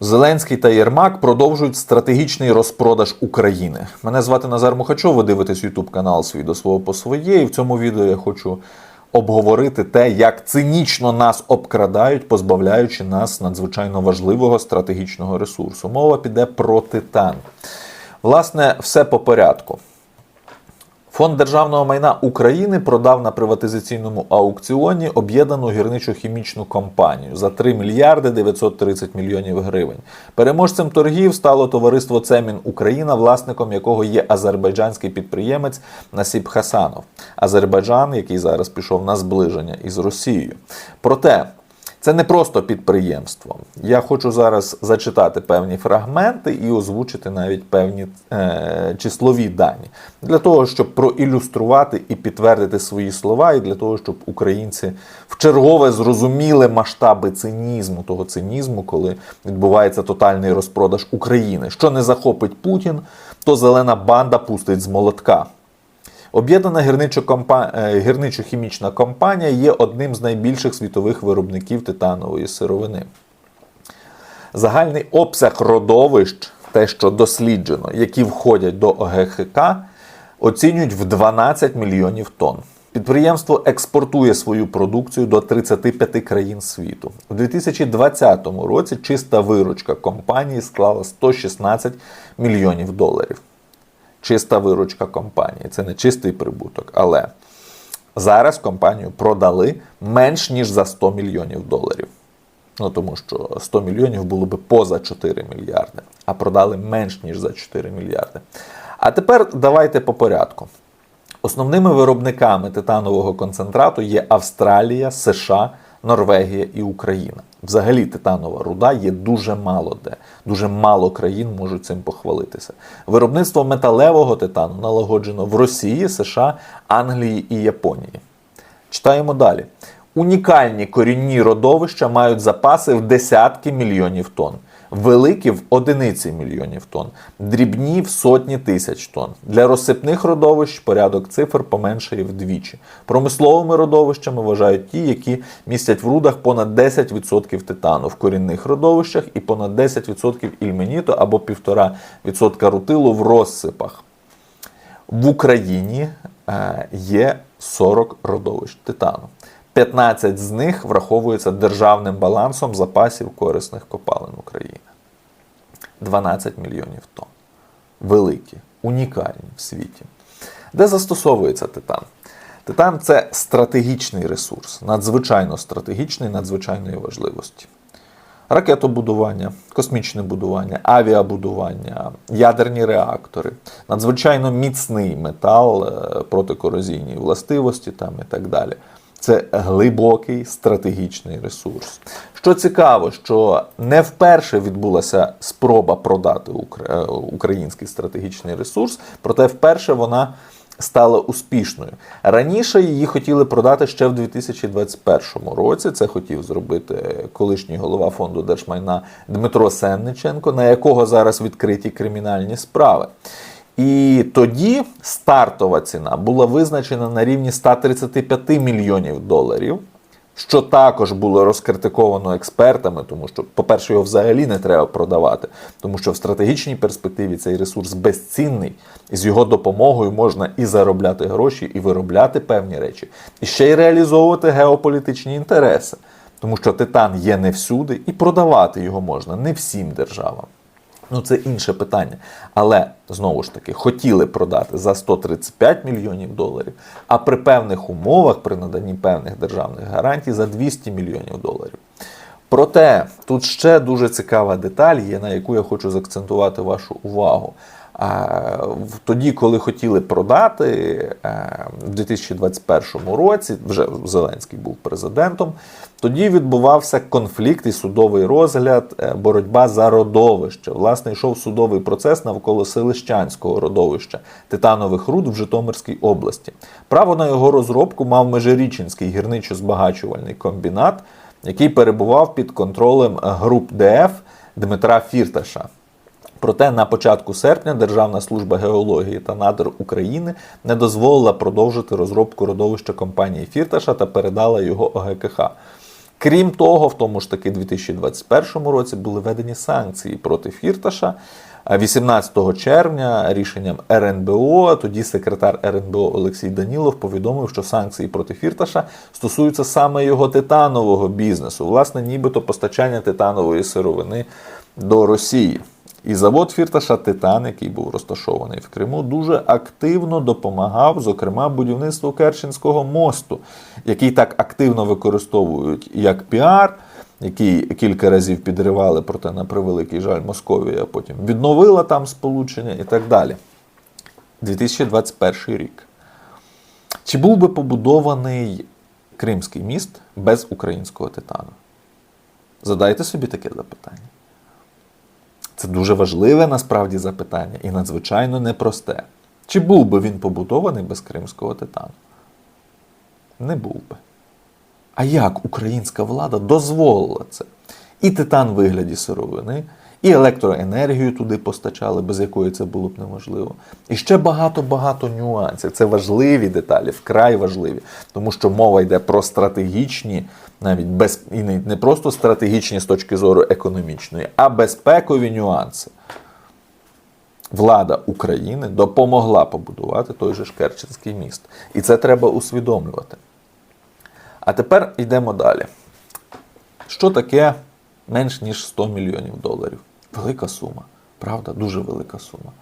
Зеленський та Єрмак продовжують стратегічний розпродаж України. Мене звати Назар Мухачов, ви дивитесь YouTube канал свій до свого по своє. І в цьому відео я хочу обговорити те, як цинічно нас обкрадають, позбавляючи нас надзвичайно важливого стратегічного ресурсу. Мова піде про титан. Власне, все по порядку. Фонд державного майна України продав на приватизаційному аукціоні об'єднану гірничо-хімічну компанію за 3 мільярди 930 мільйонів гривень. Переможцем торгів стало товариство Цемін Україна, власником якого є азербайджанський підприємець Насіб Хасанов. Азербайджан, який зараз пішов на зближення із Росією. Проте це не просто підприємство. Я хочу зараз зачитати певні фрагменти і озвучити навіть певні е, числові дані для того, щоб проілюструвати і підтвердити свої слова, і для того, щоб українці вчергове зрозуміли масштаби цинізму, того цинізму, коли відбувається тотальний розпродаж України. Що не захопить Путін, то зелена банда пустить з молотка. Об'єднана е, гірничо-хімічна компанія є одним з найбільших світових виробників титанової сировини. Загальний обсяг родовищ, те, що досліджено, які входять до ОГХК, оцінюють в 12 мільйонів тонн. Підприємство експортує свою продукцію до 35 країн світу. У 2020 році чиста виручка компанії склала 116 мільйонів доларів чиста виручка компанії. Це не чистий прибуток, але зараз компанію продали менш ніж за 100 мільйонів доларів. Ну тому що 100 мільйонів було би поза 4 мільярди, а продали менш ніж за 4 мільярди. А тепер давайте по порядку. Основними виробниками титанового концентрату є Австралія, США, Норвегія і Україна. Взагалі, титанова руда є дуже мало де. Дуже мало країн можуть цим похвалитися. Виробництво металевого титану налагоджено в Росії, США, Англії і Японії. Читаємо далі. Унікальні корінні родовища мають запаси в десятки мільйонів тонн, великі в одиниці мільйонів тонн, дрібні в сотні тисяч тонн. Для розсипних родовищ порядок цифр поменшає вдвічі. Промисловими родовищами вважають ті, які містять в рудах понад 10% титану в корінних родовищах і понад 10% ільменіту або 1,5% рутилу в розсипах. В Україні е, є 40 родовищ титану. 15 з них враховуються державним балансом запасів корисних копалин України. 12 мільйонів тонн. Великі, унікальні в світі. Де застосовується титан? Титан це стратегічний ресурс, надзвичайно стратегічний, надзвичайної важливості. Ракетобудування, космічне будування, авіабудування, ядерні реактори, надзвичайно міцний метал, е, протикорозійні властивості там і так далі. Це глибокий стратегічний ресурс. Що цікаво, що не вперше відбулася спроба продати е, український стратегічний ресурс, проте вперше вона стала успішною. Раніше її хотіли продати ще в 2021 році. Це хотів зробити колишній голова фонду держмайна Дмитро Сенниченко, на якого зараз відкриті кримінальні справи. І тоді стартова ціна була визначена на рівні 135 мільйонів доларів, що також було розкритиковано експертами, тому що, по-перше, його взагалі не треба продавати, тому що в стратегічній перспективі цей ресурс безцінний, і з його допомогою можна і заробляти гроші, і виробляти певні речі, і ще й реалізовувати геополітичні інтереси, тому що титан є не всюди, і продавати його можна не всім державам. Ну, це інше питання. Але знову ж таки хотіли продати за 135 мільйонів доларів, а при певних умовах, при наданні певних державних гарантій за 200 мільйонів доларів. Проте тут ще дуже цікава деталь є, на яку я хочу заакцентувати вашу увагу. Тоді, коли хотіли продати е, в 2021 році, вже Зеленський був президентом, тоді відбувався конфлікт і судовий розгляд, е, боротьба за родовище. Власне, йшов судовий процес навколо Селищанського родовища титанових руд в Житомирській області. Право на його розробку мав Межирічинський гірничо-збагачувальний комбінат, який перебував під контролем груп ДФ Дмитра Фірташа. Проте на початку серпня Державна служба геології та надр України не дозволила продовжити розробку родовища компанії Фірташа та передала його ОГКХ. Крім того, в тому ж таки 2021 році були введені санкції проти Фірташа. 18 червня рішенням РНБО, тоді секретар РНБО Олексій Данілов повідомив, що санкції проти Фірташа стосуються саме його титанового бізнесу, власне, нібито постачання титанової сировини до Росії. І завод Фірташа Титан, який був розташований в Криму, дуже активно допомагав, зокрема, будівництву Керченського мосту, який так активно використовують як піар, який кілька разів підривали, проте на превеликий жаль Московія потім відновила там сполучення і так далі. 2021 рік. Чи був би побудований Кримський міст без українського титану? Задайте собі таке запитання. Це дуже важливе насправді запитання і надзвичайно непросте. Чи був би він побудований без кримського титану? Не був би. А як українська влада дозволила це? І титан в вигляді сировини, і електроенергію туди постачали, без якої це було б неможливо. І ще багато-багато нюансів. Це важливі деталі, вкрай важливі, тому що мова йде про стратегічні, навіть без і не, просто стратегічні з точки зору економічної, а безпекові нюанси. Влада України допомогла побудувати той же ж Керченський міст. І це треба усвідомлювати. А тепер йдемо далі. Що таке менш ніж 100 мільйонів доларів? Велика сума, правда, дуже велика сума.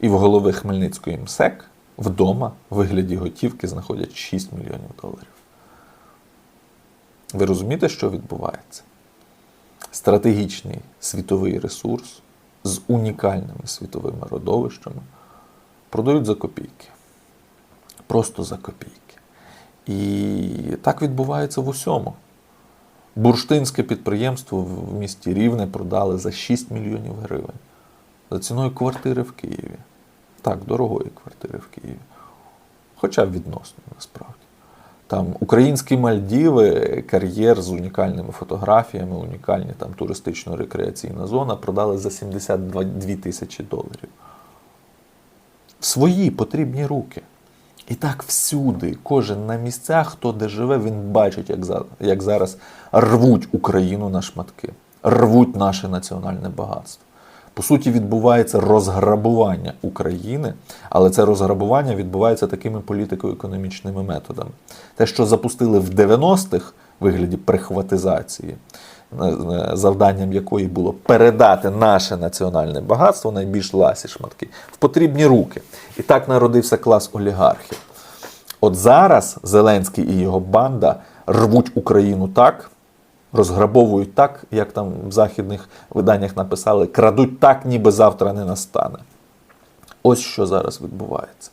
І в голови Хмельницької МСЕК вдома в вигляді готівки знаходять 6 мільйонів доларів. Ви розумієте, що відбувається? Стратегічний світовий ресурс з унікальними світовими родовищами продають за копійки. Просто за копійки. І так відбувається в усьому. Бурштинське підприємство в місті Рівне продали за 6 мільйонів гривень за ціною квартири в Києві. Так, дорогої квартири в Києві. Хоча відносно насправді. Там українські Мальдіви, кар'єр з унікальними фотографіями, унікальні там туристично-рекреаційна зона продали за 72 тисячі доларів. Свої потрібні руки. І так всюди, кожен на місцях, хто де живе, він бачить, як зараз, як зараз рвуть Україну на шматки, рвуть наше національне багатство. По суті, відбувається розграбування України, але це розграбування відбувається такими політико-економічними методами. Те, що запустили в 90-х в вигляді прихватизації, завданням якої було передати наше національне багатство, найбільш ласі шматки, в потрібні руки. І так народився клас олігархів. От зараз Зеленський і його банда рвуть Україну так, розграбовують так, як там в західних виданнях написали, крадуть так, ніби завтра не настане. Ось що зараз відбувається.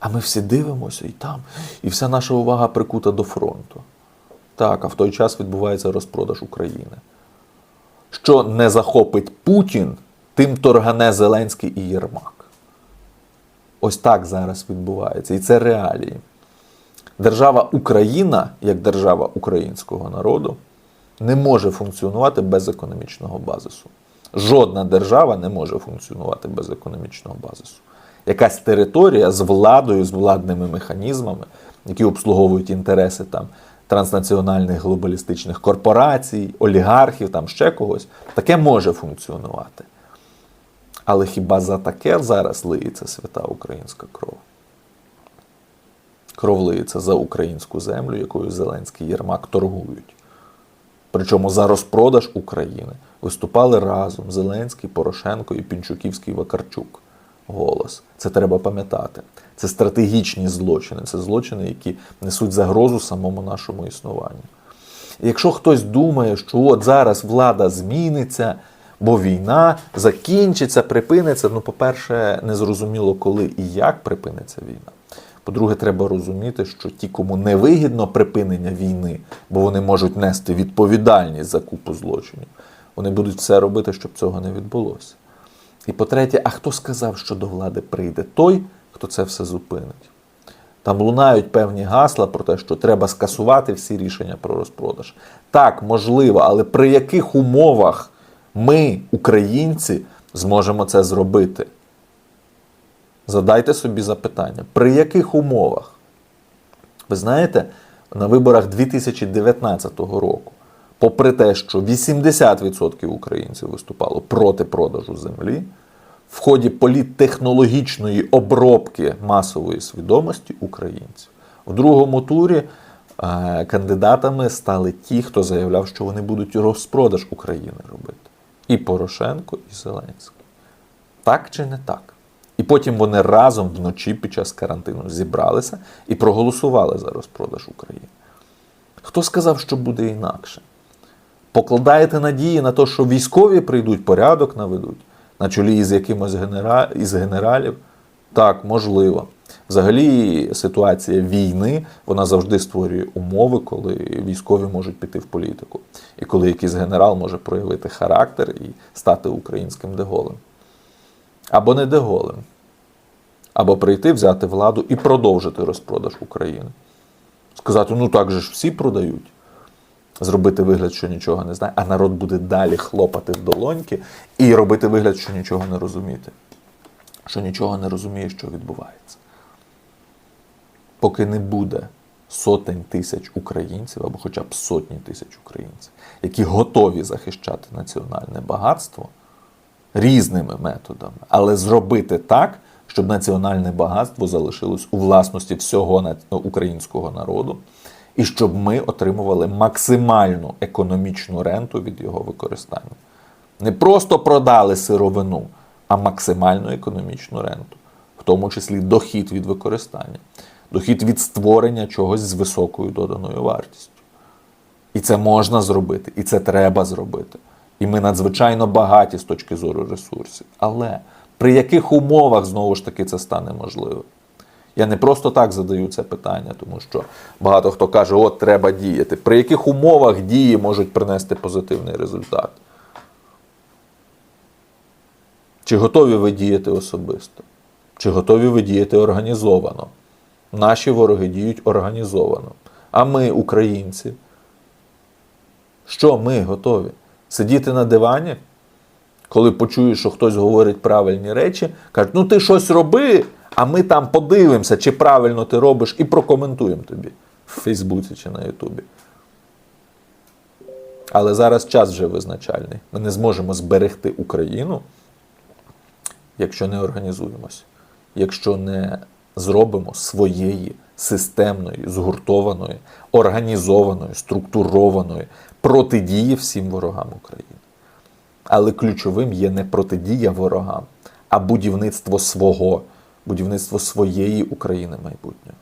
А ми всі дивимося і там, і вся наша увага прикута до фронту. Так, а в той час відбувається розпродаж України. Що не захопить Путін, тим торгане Зеленський і Єрмак. Ось так зараз відбувається. І це реалії. Держава Україна, як держава українського народу, не може функціонувати без економічного базису. Жодна держава не може функціонувати без економічного базису. Якась територія з владою, з владними механізмами, які обслуговують інтереси там транснаціональних глобалістичних корпорацій, олігархів, там ще когось, таке може функціонувати. Але хіба за таке зараз лиється свята українська кров? Кров лиється за українську землю, якою Зеленський Єрмак торгують. Причому за розпродаж України виступали разом Зеленський, Порошенко і Пінчуківський Вакарчук. Голос. Це треба пам'ятати. Це стратегічні злочини, це злочини, які несуть загрозу самому нашому існуванню. І якщо хтось думає, що от зараз влада зміниться, бо війна закінчиться, припиниться, ну, по-перше, незрозуміло, коли і як припиниться війна. По-друге, треба розуміти, що ті, кому не вигідно припинення війни, бо вони можуть нести відповідальність за купу злочинів, вони будуть все робити, щоб цього не відбулося. І по-третє, а хто сказав, що до влади прийде той, хто це все зупинить? Там лунають певні гасла про те, що треба скасувати всі рішення про розпродаж. Так, можливо, але при яких умовах ми, українці, зможемо це зробити? Задайте собі запитання, при яких умовах? Ви знаєте, на виборах 2019 року, попри те, що 80% українців виступало проти продажу землі, в ході політтехнологічної обробки масової свідомості українців. В другому турі е, кандидатами стали ті, хто заявляв, що вони будуть розпродаж України робити. І Порошенко, і Зеленський. Так чи не так? І потім вони разом вночі під час карантину зібралися і проголосували за розпродаж України. Хто сказав, що буде інакше? Покладаєте надії на те, що військові прийдуть, порядок наведуть на чолі із якимось генера... із генералів? Так, можливо. Взагалі, ситуація війни вона завжди створює умови, коли військові можуть піти в політику, і коли якийсь генерал може проявити характер і стати українським деголем. Або не деголем, або прийти, взяти владу і продовжити розпродаж України. Сказати, ну так же ж всі продають. Зробити вигляд, що нічого не знає, а народ буде далі хлопати в долоньки і робити вигляд, що нічого не розуміти, що нічого не розуміє, що відбувається. Поки не буде сотень тисяч українців або хоча б сотні тисяч українців, які готові захищати національне багатство різними методами, але зробити так, щоб національне багатство залишилось у власності всього українського народу, і щоб ми отримували максимальну економічну ренту від його використання. Не просто продали сировину, а максимальну економічну ренту, в тому числі дохід від використання, дохід від створення чогось з високою доданою вартістю. І це можна зробити, і це треба зробити. І ми надзвичайно багаті з точки зору ресурсів. Але при яких умовах знову ж таки це стане можливим? Я не просто так задаю це питання, тому що багато хто каже, от треба діяти. При яких умовах дії можуть принести позитивний результат? Чи готові ви діяти особисто? Чи готові ви діяти організовано? Наші вороги діють організовано. А ми, українці, що ми готові? Сидіти на дивані, коли почуєш, що хтось говорить правильні речі, кажуть, ну ти щось роби, а ми там подивимося, чи правильно ти робиш, і прокоментуємо тобі в Фейсбуці чи на Ютубі. Але зараз час вже визначальний. Ми не зможемо зберегти Україну, якщо не організуємось, якщо не зробимо своєї системної, згуртованої, організованої, структурованої протидії всім ворогам України. Але ключовим є не протидія ворогам, а будівництво свого, будівництво своєї України майбутнього.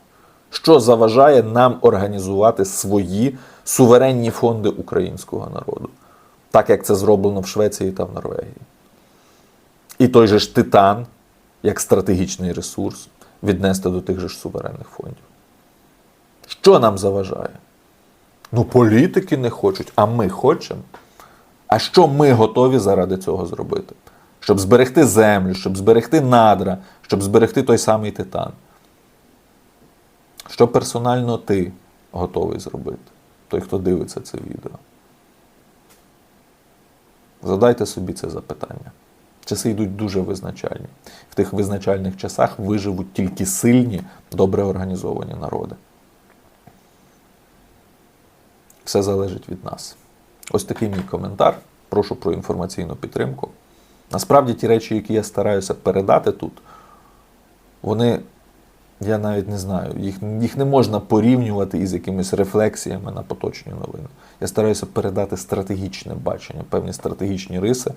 Що заважає нам організувати свої суверенні фонди українського народу, так як це зроблено в Швеції та в Норвегії. І той же ж титан, як стратегічний ресурс, віднести до тих же ж суверенних фондів. Що нам заважає? Ну, політики не хочуть, а ми хочемо. А що ми готові заради цього зробити? Щоб зберегти землю, щоб зберегти надра, щоб зберегти той самий титан. Що персонально ти готовий зробити, той, хто дивиться це відео? Задайте собі це запитання. Часи йдуть дуже визначальні. В тих визначальних часах виживуть тільки сильні, добре організовані народи. Все залежить від нас. Ось такий мій коментар. Прошу про інформаційну підтримку. Насправді, ті речі, які я стараюся передати тут, вони, я навіть не знаю, їх, їх не можна порівнювати із якимись рефлексіями на поточні новини. Я стараюся передати стратегічне бачення, певні стратегічні риси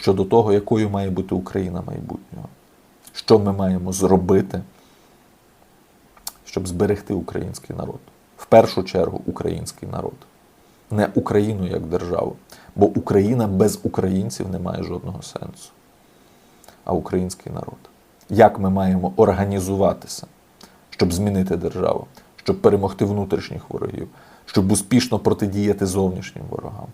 щодо того, якою має бути Україна майбутнього. Що ми маємо зробити, щоб зберегти український народ. В першу чергу український народ. Не Україну як державу. Бо Україна без українців не має жодного сенсу. А український народ. Як ми маємо організуватися, щоб змінити державу, щоб перемогти внутрішніх ворогів, щоб успішно протидіяти зовнішнім ворогам?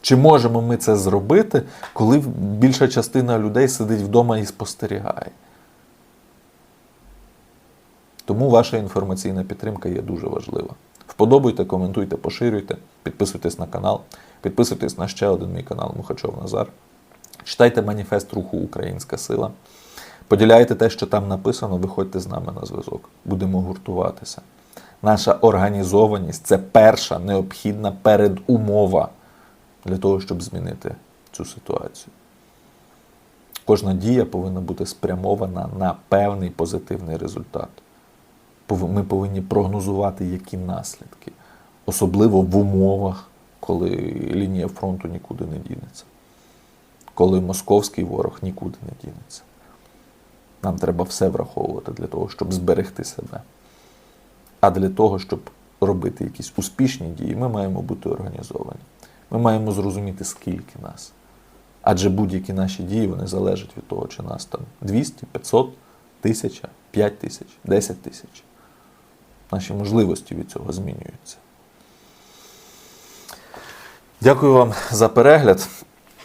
Чи можемо ми це зробити, коли більша частина людей сидить вдома і спостерігає? Тому ваша інформаційна підтримка є дуже важлива. Вподобайте, коментуйте, поширюйте, підписуйтесь на канал, підписуйтесь на ще один мій канал Мухачов Назар. Читайте маніфест руху Українська сила. Поділяйте те, що там написано, виходьте з нами на зв'язок. Будемо гуртуватися. Наша організованість це перша необхідна передумова для того, щоб змінити цю ситуацію. Кожна дія повинна бути спрямована на певний позитивний результат. Ми повинні прогнозувати, які наслідки, особливо в умовах, коли лінія фронту нікуди не дінеться, коли московський ворог нікуди не дінеться. Нам треба все враховувати для того, щоб зберегти себе. А для того, щоб робити якісь успішні дії, ми маємо бути організовані. Ми маємо зрозуміти, скільки нас. Адже будь-які наші дії вони залежать від того, чи нас там 200, 500, 1000, 5 тисяч, 10 тисяч. Наші можливості від цього змінюються. Дякую вам за перегляд.